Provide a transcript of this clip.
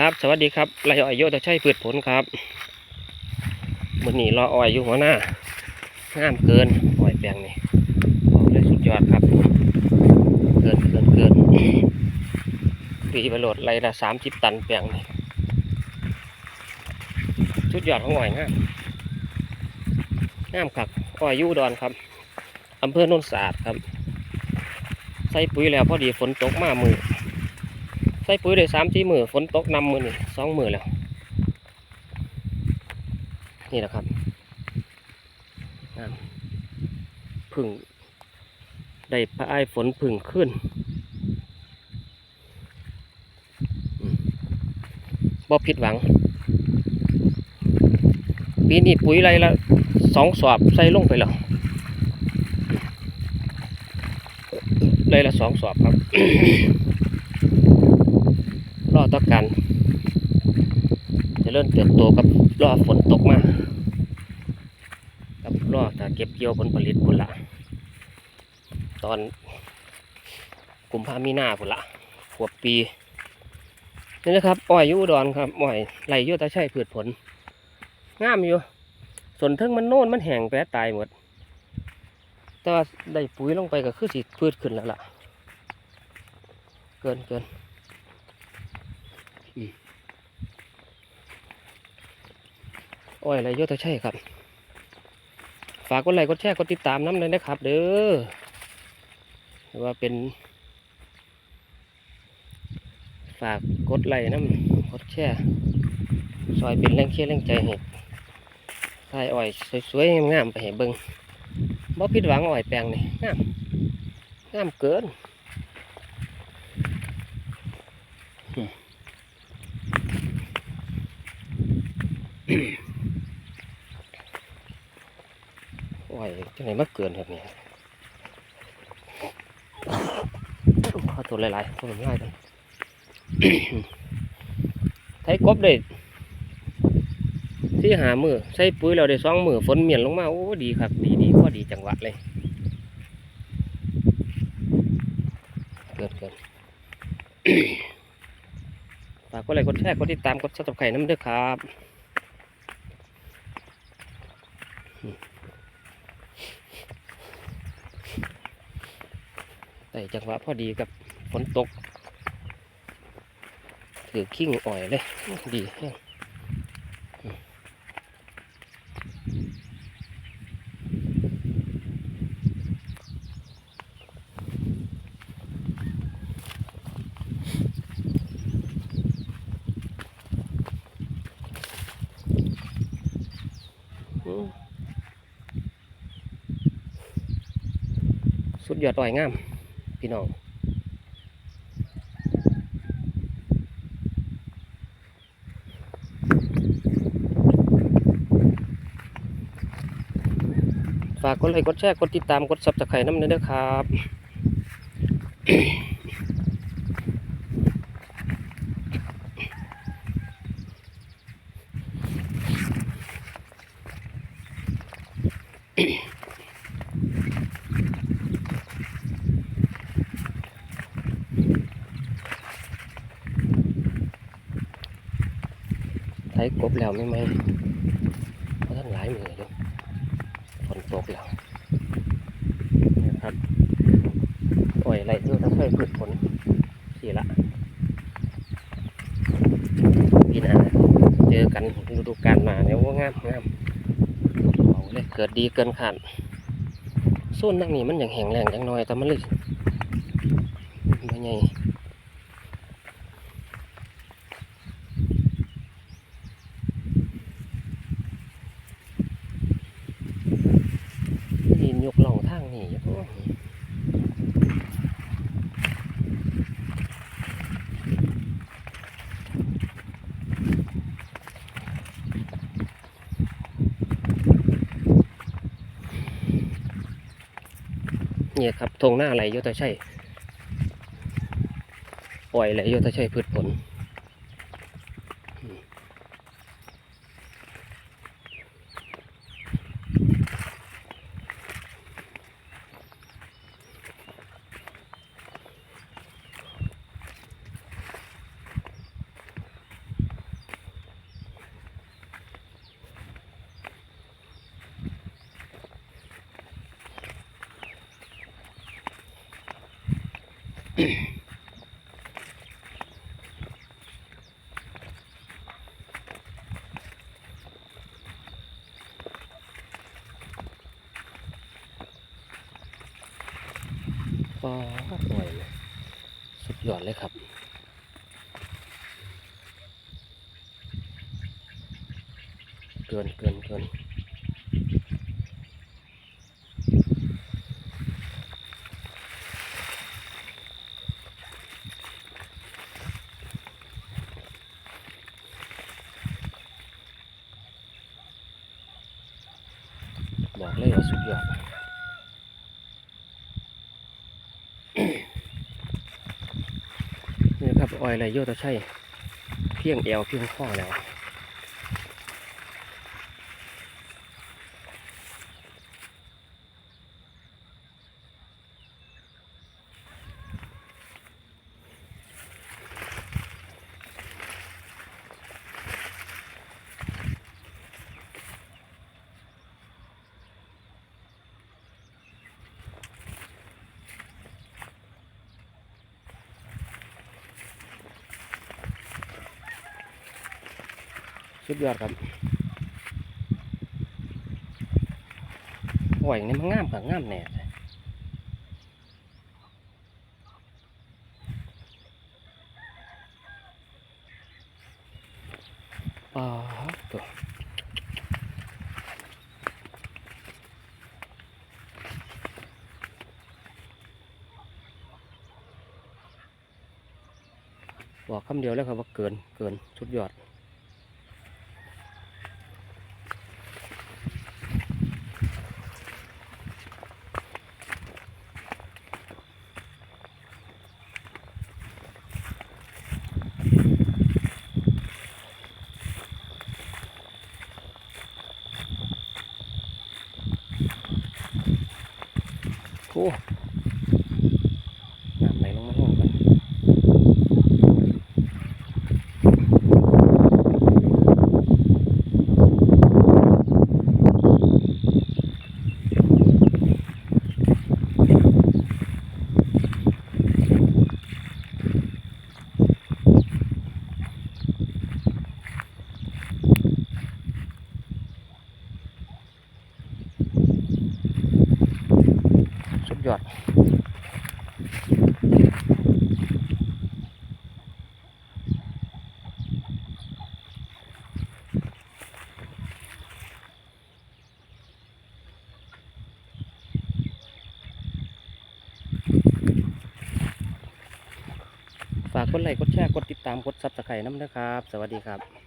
ครับ สวัสดีครับไรอ้อยโยตะใช่พืชผลครับมือนี้รออ้อยอยู่หัวหน้างามเกินอ้อยแปลงนี่บอกเลยสุดยอดครับ เกินเกินเกินปีประโหลดไรละสามสิบตันแปลงนี่สุดยอดของอ้อยงามงามครับอ้อยอยูอุดอนครับอำเภอโนนสะอาดครับ ใส่ปุ๋ยแล้วพอดีฝนตกมามือ ใส่ปุ๋ยได้สามที่มือฝนตกนำมือนี่สองมือแล้ว นี่แหละครับพึ่งได้พระไอายฝนพึ่งขึ้นอืมบ่ผิดหวัง ปีนี้ปุ๋ยไรละสองสอบใส่ลงไปแล้วไรละสองสอบครับ รอต่อกันจะเริ่มเติบโตกับรอฝนตกมากับรอถ้าเก็บเกี่ยวผลผลิตผลละตอนกุมภามีนาผลละขวบปีนี่นะครับอ้อยอยูอุดอนครับอ้อยไหลอยตาใช่พืชผลงามอยู่ส่วนเทิงมันโน่นมันแห้งแปรตายหมด แต่ว่าได้ปุ๋ยลงไปก็คือสิพืชขึ้นแล้วล่ะ เกินเกิน อ้อยไรเยอะแต่ใช่ครับ ฝากกดไลค์กดแชร์กดติดตามน้ำเลยนะครับ เด้อว่าเป็น ฝากกดไลค์น้ำกดแชร์ซอยเป็นแรงเชียแรงใจให้ทายอ้อยสวยๆงามๆไปให้เบิ่งบ่ผิดหวังอ้อยแปลงนี่งามงามเกิน ไหวจังไหนมาเกินครับเนี่ยขอตัวหลายๆตัวง่ายกันไทยกบได้ที่หามือใส่ปุ๋ยเราได้สองมือฝนเมียนลงมา โอ้ ดีครับ ดีดีพอดีจังหวะเลย เกินเกินฝากกดไลค์กดแชร์กดติดตามกดซับสไครต์น้ำเด้อครับ แต่จังหวะพอดีกับฝนตก ถือขิ้งอ่อยเลย ดีสุดยอดอ่อยงาม พี่น้องฝากกดไลค์กดแชร์กดติดตามกดซับสไครต์น้ำเด้อครับไถกบแล้วไม่ไหมเพราะท่านหลายมืออยู่ฝนตกแล้วนะครับโอ้ยไรเที่ยวถ้าเคยพืชผลสี่ละปีหน้าเจอกันฤดูกาลมาเนี่ยว่างามงามเอาเลยเกิดดีเกินขาดส่วนนั่งนี่มันอย่างแห้งแรงจังน้อยแต่มันเลยไม่ใหญ่ ดินยกล่องทางนี่อยู่โอ้ยเนี่ครับทงหน้าไหลโยตใช่ปล่อยไหลโยตใช่พืชผล ก็สวยเลยสุดยอดเลยครับเกินเกินเกินบอกเลยว่าสุดยอด นี่ครับ ออยไรโยตะใช่เพียงเอวเพียงข้อแล้ว สุดยอดครับโอ้ยนี่มันงามกับงามแน่ปาตัวบอกคำเดียวแล้วครับว่าเกินเกินสุดยอด โอ้น้ำไหลลงมาห้องกันสุดย อดฝากกดไลค์กดแชร์กดติดตามกดซับสไครต์น้ำนะครับ สวัสดีครับ